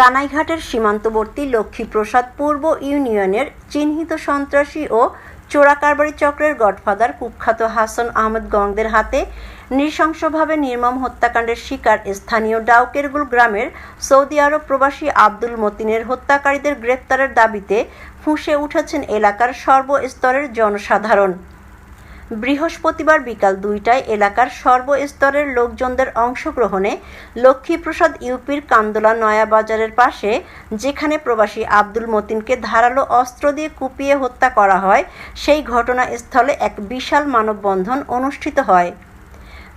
কানাইঘাটের সীমান্তবর্তী লক্ষ্মীপ্রসাদ পূর্ব ইউনিয়নের চিহ্নিত সন্ত্রাসী ও চোরাকারবারি চক্রের গডফাদার কুখ্যাত হাসান আহমেদ গংদের হাতে নৃশংসভাবে নির্মম হত্যাকাণ্ডের শিকার স্থানীয় ডাউকেরগুল গ্রামের সৌদি আরব প্রবাসী আব্দুল মতিনের হত্যাকারীদের গ্রেপ্তারের দাবিতে ফুঁসে উঠেছেন এলাকার সর্বস্তরের জনসাধারণ। বৃহস্পতিবার বিকাল দুইটায় এলাকার সর্বস্তরের লোকজনদের অংশগ্রহণে লক্ষ্মীপ্রসাদ ইউপির কান্দোলা নয়াবাজারের পাশে, যেখানে প্রবাসী আব্দুল মতিনকে ধারালো অস্ত্র দিয়ে কুপিয়ে হত্যা করা হয়, সেই ঘটনাস্থলে এক বিশাল মানববন্ধন অনুষ্ঠিত হয়।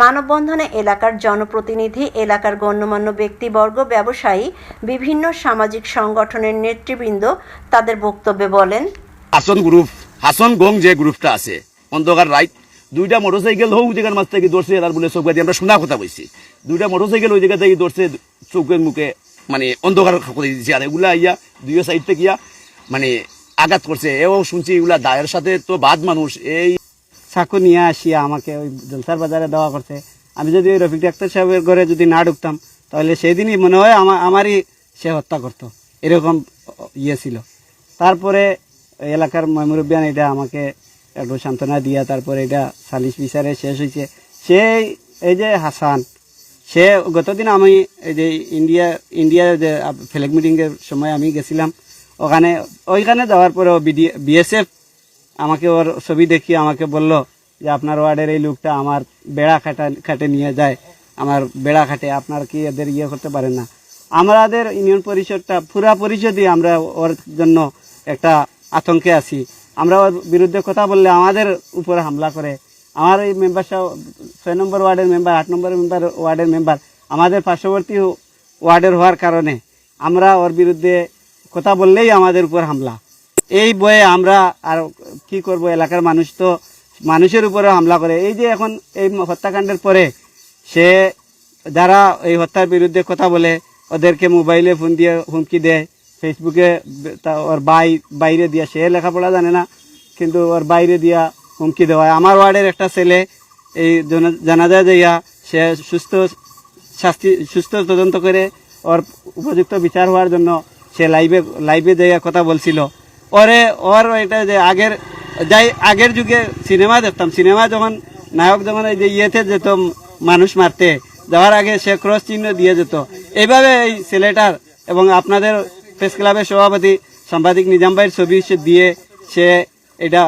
মানববন্ধনে এলাকার জনপ্রতিনিধি, এলাকার গণ্যমান্য ব্যক্তিবর্গ, ব্যবসায়ী, বিভিন্ন সামাজিক সংগঠনের নেতৃবৃন্দ তাদের বক্তব্যে বলেন, হাসন গ্রুপ, হাসন গং যে গ্রুপটা আছে অন্ধকার রাইট দুইটা মোটরসাইকেল হোক জায়গার মাছ থেকে ধরছে তার বলে চৌকা দিয়ে আমরা শোনা কথা বলছি। দুইটা মোটরসাইকেল ওই জায়গা থেকে ধরছে চৌকের মুখে মানে অন্ধকার করে দিচ্ছে আর এগুলা ইয়া দুই সাইড থেকে ইয়া মানে আঘাত করছে। এও শুনছি এগুলা দায়ের সাথে তো বাদ মানুষ। এই চাকু নিয়ে আসিয়া আমাকে ওই জলসার বাজারে দেওয়া করছে। আমি যদি ওই রফিক ডাক্তার সাহেবের ঘরে যদি না ঢুকতাম, তাহলে সেদিনই মনে হয় আমার আমারই সে হত্যা করতো। এরকম ইয়ে ছিল। তারপরে এলাকার ময়মুরব্বিয়ান এটা আমাকে একটু সান্ত্বনা দিয়া তারপরে এটা সালিশ বিচারে শেষ হয়েছে সেই, এই যে হাসান, সে গতদিন আমি এই যে ইন্ডিয়া ইন্ডিয়া যে ফ্ল্যাগ মিটিংয়ের সময় আমি গেছিলাম, ওখানে, ওইখানে যাওয়ার পরে ও বিএসএফ আমাকে ওর ছবি দেখিয়ে আমাকে বলল যে আপনার ওয়ার্ডের এই লোকটা আমার বেড়া খাটা, খাটে নিয়ে যায়। আমার বেড়া খাটে, আপনার কি এদের ইয়ে করতে পারেন না? আমাদের ইউনিয়ন পরিষদটা পুরা পরিষদই আমরা ওর জন্য একটা আতঙ্কে আছি। আমরা বিরুদ্ধে কথা বললে আমাদের উপরে হামলা করে। আমার এই মেম্বার ছয় নম্বর ওয়ার্ডের মেম্বার আট নম্বর মেম্বার ওয়ার্ডের মেম্বার আমাদের পার্শ্ববর্তী ওয়ার্ডের হওয়ার কারণে আমরা ওর বিরুদ্ধে কথা বললেই আমাদের উপর হামলা। এই বয়ে আমরা আর কি করব? এলাকার মানুষ তো মানুষের উপরে হামলা করে। এই যে এখন এই হত্যাকাণ্ডের পরে সে যারা এই হত্যার বিরুদ্ধে কথা বলে, ওদেরকে মোবাইলে ফোন দিয়ে হুমকি দেয়। ফেসবুকে তা- ওর বাই, বাইরে দিয়া, সে লেখাপড়া জানে না, কিন্তু ওর বাইরে দিয়া হুমকি দেওয়া হয়। আমার ওয়ার্ডের একটা ছেলে, এই জন- জানাজা যাইয়া সে সুস্থ শাস্তি, সুস্থ তদন্ত করে ওর উপযুক্ত বিচার হওয়ার জন্য সে লাইভে লাইভে যাইয়া কথা বলছিল। ওরে, ওর এটা যে আগের, যাই, আগের যুগে সিনেমা দেখতাম। সিনেমা যখন, নায়ক যখন এই যে ইয়েতে যেত, মানুষ মারতে, যাওয়ার আগে সে ক্রস চিহ্ন দিয়ে যেত। এইভাবে এই ছেলেটার এবং আপনাদের প্রেস ক্লাবের সভাপতি সাংবাদিক নিজাম ভাইয়ের ছবি দিয়ে সে এটা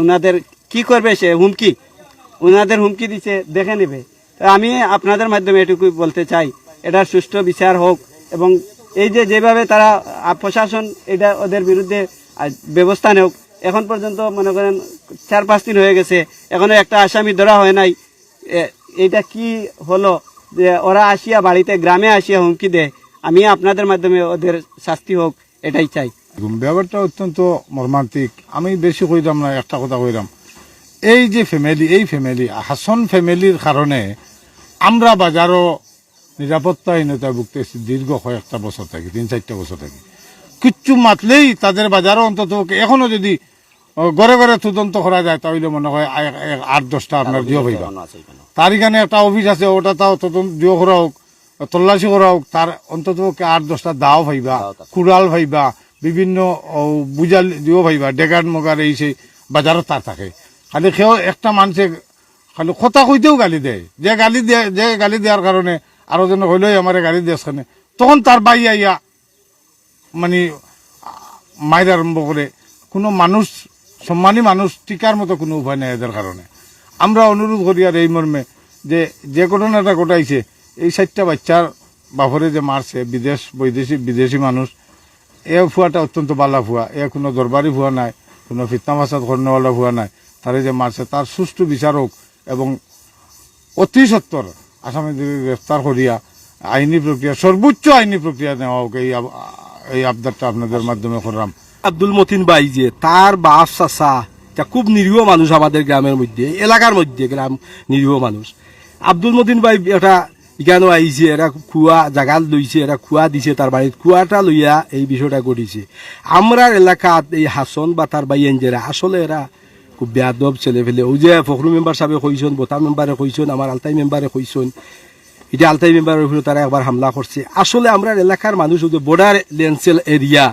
ওনাদের কি করবে সে, হুমকি? ওনাদের হুমকি দিচ্ছে দেখে নেবে। আমি আপনাদের মাধ্যমে এটুকু বলতে চাই এটার সুষ্ঠু বিচার হোক এবং এই যে যেভাবে তারা প্রশাসন এটা ওদের বিরুদ্ধে ব্যবস্থা নেওক, এখন পর্যন্ত মনে করেন চার পাঁচ দিন হয়ে গেছে, এখনও একটা আসামি ধরা হয় নাই। এটা কি হলো? যে ওরা আসিয়া বাড়িতে, গ্রামে আসিয়া হুমকি দেয় আমি আপনাদের মাধ্যমে ওদের শাস্তি হোক এটাই চাই। ব্যাপারটা অত্যন্ত মর্মান্তিক। আমি বেশি কইলাম না একটা কথা কইলাম। এই যে ফ্যামিলি এই ফ্যামিলি হাসন ফ্যামিলির কারণে আমরা বাজারও নিরাপত্তাহীনতায় ভুগতেছি দীর্ঘ কয়েকটা বছর থাকি তিন চারটা বছর থাকি। কিচ্ছু মাতলেই তাদের বাজারও অন্তত এখনও যদি ঘরে ঘরে তদন্ত করা যায় তাহলে মনে হয় আট দশটা আপনার জিও হইবা। তার এখানে একটা অফিস আছে ওটা তাও তদন্ত জিও করা হোক। তল্লাশি করা হোক তার অন্তত আট দশটা দাও ভাইবা কুড়াল ভাইবা বিভিন্ন বুজাল দিও ভাইবা ডেগার মগার এই সেই বাজারত তার থাকে। খালি সেও একটা মানুষে খালি কথা কইতেও গালি দেয়। যে গালি দিয়ে যে গালি দেওয়ার কারণে আরও যেন হইলেই আমার গালি দিয়ে তখন তার বাই আইয়া মানে মায়ের আরম্ভ করে কোনো মানুষ সম্মানী মানুষ টিকার মতো কোনো উপায় নেই এদের কারণে আমরা অনুরোধ করি আর এই মর্মে যে যে ঘটনাটা ঘটাইছে এই চারটা বাচ্চার বাপরে যে মারছে বিদেশ বৈদেশিক বিদেশি মানুষ এ ফুয়াটা অত্যন্ত বালা ফুয়া এ কোনো দরবারি ফুয়া নাই, কোনো ফিতনা ফাসাদ কর্ণওয়ালা ফুয়া নাই। তারে যে মারছে তার সুষ্ঠু বিচার হোক এবং অতি সত্তর আসামিদের গ্রেফতার করিয়া আইনি প্রক্রিয়া সর্বোচ্চ আইনি প্রক্রিয়া নেওয়া হোক এই এই আবদারটা আপনাদের মাধ্যমে করলাম আব্দুল মতিন ভাই যে তার বাপ, চাচা তা খুব নিরীহ মানুষ আমাদের গ্রামের মধ্যে, এলাকার মধ্যে গ্রাম নিরীহ মানুষ আব্দুল মতিন ভাই এটা ইখানো আইছে, এরা খুয়া জাগাল লইছে, এরা খুয়া দিছে, তার বাড়িত খুয়াটা লইয়া এই বিষয়টা ঘটিছে। আমরার এলাকাত এই হাসন বা তার ভাই এঞ্জেরা, আসলে এরা খুব বেয়াদব ছেলে ফেলে ওই যে ফখরু মেম্বার সাহেবে কইছেন বোতা মেম্বারে কইছেন আমার আলতাই মেম্বারে কইছেন এটা আলতাই মেম্বারের উপরে তারা একবার হামলা করছে। আসলে আমরা এলাকার মানুষ যে বর্ডার লেন্সেল এরিয়া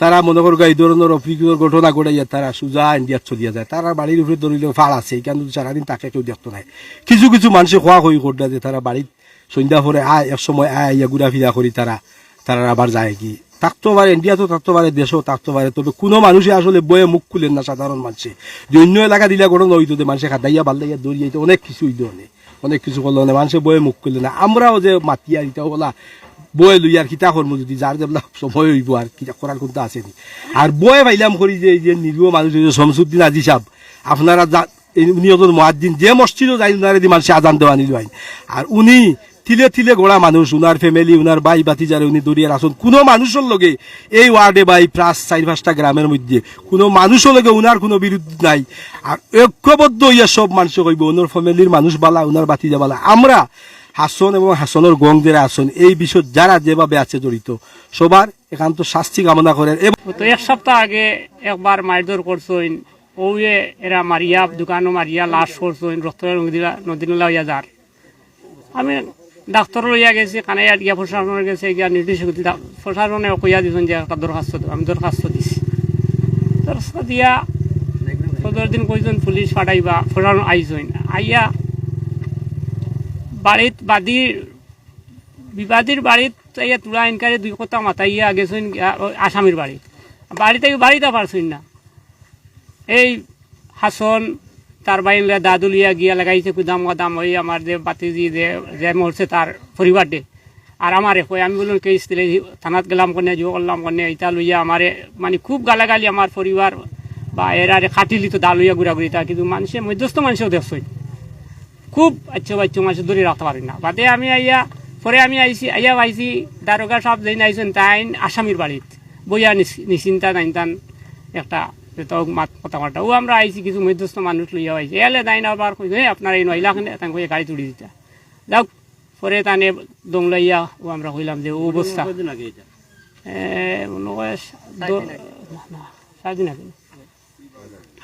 তারা মনে করো এই ধরনের অপ্রীতিকর ঘটনা ঘটাইয়া তারা সোজা ইন্ডিয়াত চলিয়া যায়। তারা বাড়ির উপরে ধরিলে ফাল আছে এখানে সারাদিন তাকে কেউ দেখতো নাই। কিছু কিছু মানুষে খোয়া হয়ে করতে যে তারা বাড়িত সন্ধ্যা পরে আয়, এক সময় আয়, ইয়া ঘুরা ফিরা করি তারা তারা আবার যায় কি। থাকতে পারে, ইন্ডিয়াতেও থাকতে পারে, দেশেও থাকতে পারে, তবে কোনো মানুষই আসলে বয়ে মুখ খুলেন না সাধারণ মানুষে। যে অন্য এলাকা দিলে হইতো যে মানুষে খাদাইয়া বাল্লাইয়া, দৌড়িয়ে অনেক কিছু হইতো অনেক অনেক কিছু করল না মানুষে বয়ে মুখ খুললে না। আমরাও যে মাতি মাতিয়া ইটা বলা বয়ে লই আর কিতা করব যদি, যার যেগুলা সময় হইব আর কিতা করার কোনটা আসেনি আর বয়ে পাইলাম করি যে, এই যে নিরীহ মানুষ শমসুদ্দিন আজি সাহেব, আপনারা যা- উনি নিয়তন মহাদ্দিন, যে মসজিদও যাই উনারে দি মানুষে আজান দেওয়া নিল আর উনি থিলে থিলে গোড়া মানুষ, উনার ফ্যামিলি উনার বাই বাতি যারে উনি দরিয়ার আসুন। কোনো মানুষের লগে এই ওয়ার্ডে বাই প্রাস চার পাঁচটা গ্রামের মধ্যে কোনো মানুষের লগে উনার কোনো বিরুদ্ধ নাই। আর ঐক্যবদ্ধ ইয়া সব মানুষ কইব, উনার ফ্যামিলির মানুষ বালা, উনার বাতি যা বালা। আমরা হাসন এবং হাসনের গং আসন, এই বিষয় যারা যেভাবে আছে জড়িত, সবার একান্ত শাস্তি কামনা করেন। তো এক সপ্তাহ আগে একবার মারধর করছইন ওয়ে এরা মারিয়া, দোকানও মারিয়া, লাশ করছইন রক্ত নদী নদীনলা হইয়া যার। আমি ডাক্তার লইয়া গেছি কানাইয়া গিয়া প্রশাসনের গেছে, গিয়া নির্দেশ প্রশাসনে কইয়া দিছেন যে একটা দরখাস্ত আমি দরখাস্ত দিছি। দরখাস্ত দিয়া পনেরো দিন কইজন পুলিশ পাঠাইবা প্রশাসন আইসইন আইয়া বাড়িত বাদীর বিবাদীর বাড়িত ইয়া তুলা ইনকারে দুই কথা মাতাইয়া গেছেন আসামির বাড়িত বাড়িতে বাড়িতে পারছেন না। এই হাসন তার বাইরে দাদুলিয়া গিয়া লাগাইছে কুদাম দাম ওই আমার যে বাতিজি যে যে মরছে তার পরিবার দে আর আমারে কই, আমি বললাম কেস দিলে থানাত গেলাম কনে জো করলাম কনে ইটা লইয়া আমারে মানে খুব গালাগালি আমার পরিবার বা এরারে খাটিলি তো দা লইয়া ঘুরাঘুরি তা কিন্তু মানুষে মধ্যস্থ মানুষও দেখছই খুব আচ্ছা বাচ্চা মাছ ধরে রাখতে পারি না। বাদে আমি আইয়া, পরে আমি আইছি, আইয়া পাইছি, দারোগা সাহেব যেন আইছেন তাই আসামির বাড়িত। বইয়া নিশ্চিন্তা নাইনতান একটা তো মাত কথা ও আমরা আইছি কিছু মধ্যস্থ মানুষ লইয়া আইছি। এলে দাইন আবার "এই, আপনার এই নইলাখানে কইয়া গাড়ি তুলি দিতা। যাও পরে তানে দং লইয়া ও আমরা কইলাম যে ও অবস্থা। মনে হয় সাতদিন আগে।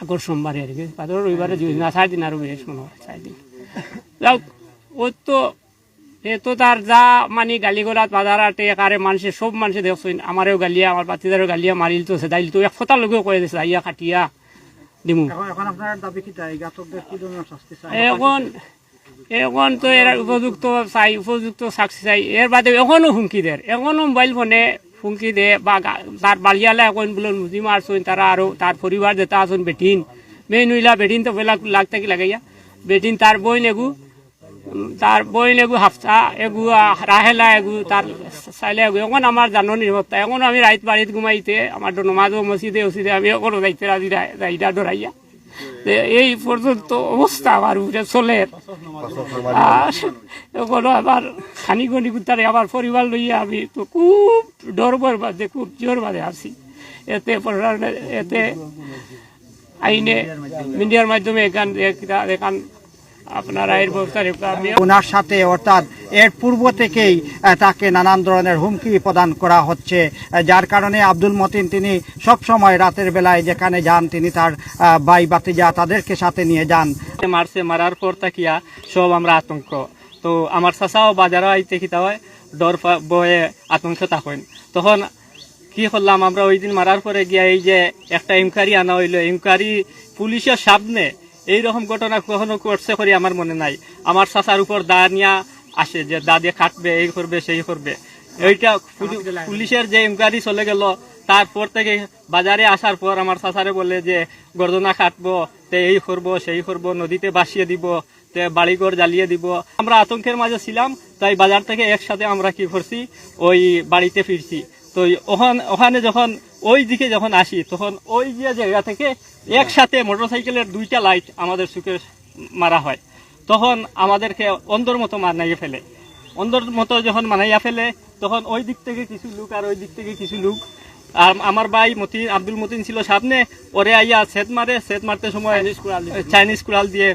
আগর সোমবারে আর কি। রবিবারে দুই না চার দিন আরও বেশ মনে হয় চার দিন। যাক ও তো এ তো তার যা মানে গালি গলাত বাজার আটে কারে মানুষে সব মানুষে দেখছেন। আমারও গালিয়া আমার বাতিদারও গালিয়া মারিল তো সেদাইল তো এক ফোটার লোকেও করে দিছে আইয়া খাটিয়া। দিমু। এখন এখন তো এর উপযুক্ত চাই উপযুক্ত সাক্ষী চাই। এর বাদে এখনও হুমকি দেয় এখনও মোবাইল ফোনে হুমকি দে বা তার বালিয়ালে এখন বলে মুজি মারছুন তারা আরও তার পরিবার যেটা আসুন বেটিন। মেয়ে নইলা বেটিন তো বেলা লাগতে কি লাগাইয়া বেটিন তার বই নেগু। তার বই নেগু হাফতা এগু রাহেলা এগু তার চাইলে এগু এখন আমার জানো নিরাপত্তা এখন আমি রাইত বাড়িত ঘুমাইতে আমার নমাজও মসজিদে ওসিদে আমি এখনও যাইতে রাজি যাইটা ডরাইয়া এই পর্যন্ত অবস্থা আমার উপরে চলে। আর এখনও আবার খানি গনি কুতারে আমার পরিবার লইয়া আমি তো খুব ডরবর বাদে খুব জোর বাদে আছি। এতে এতে আইনে মিডিয়ার মাধ্যমে এখান এখান আপনারা এর ওনার সাথে অর্থাৎ এর পূর্ব থেকেই তাকে নানান ধরনের হুমকি প্রদান করা হচ্ছে। যার কারণে আব্দুল মতিন তিনি সব সময় রাতের বেলায় যেখানে যান তিনি তার ভাই বাতিজা তাদেরকে সাথে নিয়ে যান। মারছে মারার পর তাকিয়া সব আমরা আতঙ্ক। তো আমার চাচাও বাজারও আইতে খিতা হয় ডর বয়ে আতঙ্ক থাকেন তখন কি করলাম আমরা ওই দিন মারার পরে গিয়া এই যে একটা ইনকোয়ারি আনা হইল। ইনকোয়ারি পুলিশের সামনে এইরকম ঘটনা কখনো করছে করি আমার মনে নাই। আমার চাচার উপর দা নিয়া আসে যে দা দিয়ে কাটবে এই করবে সেই করবে। এইটা পুলিশের যে ইনকোয়ারি চলে গেল তারপর থেকে বাজারে আসার পর আমার চাচারে বলে যে গর্দনা কাটবো তে এই করব সেই করব নদীতে বাসিয়ে দিব তে বাড়িঘর জ্বালিয়ে দিব। আমরা আতঙ্কের মাঝে ছিলাম তাই বাজার থেকে একসাথে আমরা কি করছি? ওই বাড়িতে ফিরছি। তো ওখানে ওখানে যখন ওই দিকে যখন আসি তখন ওই যে জায়গা থেকে একসাথে মোটরসাইকেলের দুইটা লাইট আমাদের চোখে মারা হয়। তখন আমাদেরকে অন্ধর মতো মানাইয়ে ফেলে। অন্ধর মতো যখন মানাইয়া ফেলে তখন ওই দিক থেকে কিছু লোক আর ওই দিক থেকে কিছু লোক। আর আমার ভাই মতিন আব্দুল মতিন ছিল সামনে ওরে আইয়া সেট মারে সেট মারতে সময় চাইনিজ কুড়াল দিয়ে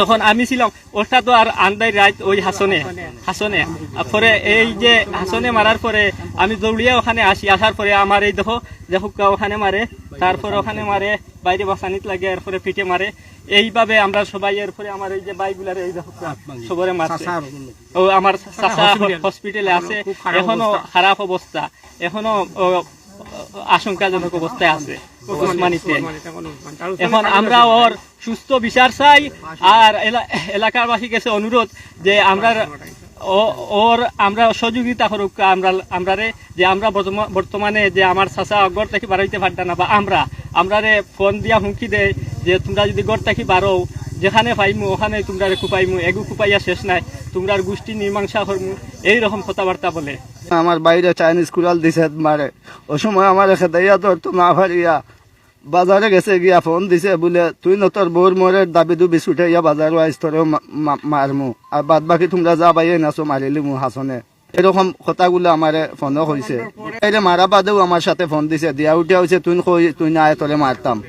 তখন আমি ছিলাম ওটা তো আর আন্দাই রাইত ওই হাসনে হাসনে। পরে এই যে হাসনে মারার পরে আমি দৌড়িয়ে ওখানে আসি আসার পরে আমার এই দেখো যে হুক্কা ওখানে মারে তারপরে ওখানে মারে বাইরে বাসানিত লাগে এরপরে পিঠে মারে এইভাবে আমরা সবাই এরপরে আমার এই যে বাইগুলার এই সবরে মারছে। ও আমার চাচা হসপিটালে আছে। এখনও খারাপ অবস্থা। এখনও আশঙ্কাজনক অবস্থায় আছে। ওসমানীতে এখন আমরা ওর সুস্থ বিচার চাই। আর এলা- এলাকাবাসী কাছে অনুরোধ যে আমরা ওর আমরা সহযোগিতা করুক, আমরা, আমরারে যে আমরা বর্তমা- বর্তমানে যে আমার চাচা গড় থেকে বাড়াইতে পারত না, বা আমরা, আমরারে ফোন দিয়া হুমকি দেয় যে তোমরা যদি গড় থেকে বারো যেখানে পাইমু, ওখানে তোমরা কুপাইমু, এগু কুপাইয়া শেষ নাই, তোমরার গোষ্ঠী মীমাংসা করমু, এইরকম কথাবার্তা বলে। আমার বাইরে চাইনিজ কুড়াল দিছে মারে, ও সময় আমার খেদাইয়া তো না ভারিয়া। বাজারে গেছে, গিয়া ফোন দিছে, বলে, তুই ন তোর বউর মোরের দাবি দুবি ছুটে ইয়া বাজারও আইস মা- মারমু আর বাদ বাকি তোমরা যা বাইয়ে নাচো মারিলি মু হাসনে এরকম কথাগুলো আমারে ফোনও হয়েছে এরে মারা বাদেও আমার সাথে ফোন দিছে, দিয়া উঠে হয়েছে তুই কই তুই না তোরে মারতাম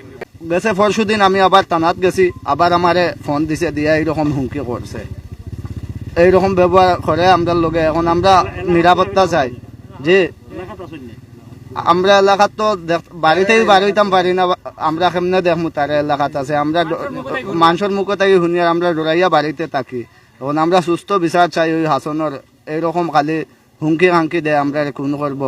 গেছে পরশু দিন আমি আবার টানাত গেছি, আবার আমারে ফোন দিছে, দিয়া এইরকম হুমকি করছে। এইরকম ব্যবহার করে আমরা লগে। এখন আমরা নিরাপত্তা চাই, যে আমরা এলাকার তো বাড়িতেই বাড়িতেই হইতাম পারি না আমরা কেমনে দেখমু তার এলাকাত আছে। আমরা মানুষের মুখে থাকি শুনি আর আমরা ডরাইয়া বাড়িতে থাকি। তখন আমরা সুস্থ বিচার চাই ওই হাসনের এইরকম খালি হুমকি হাঙ্কি দেয় আমরা খুন করব।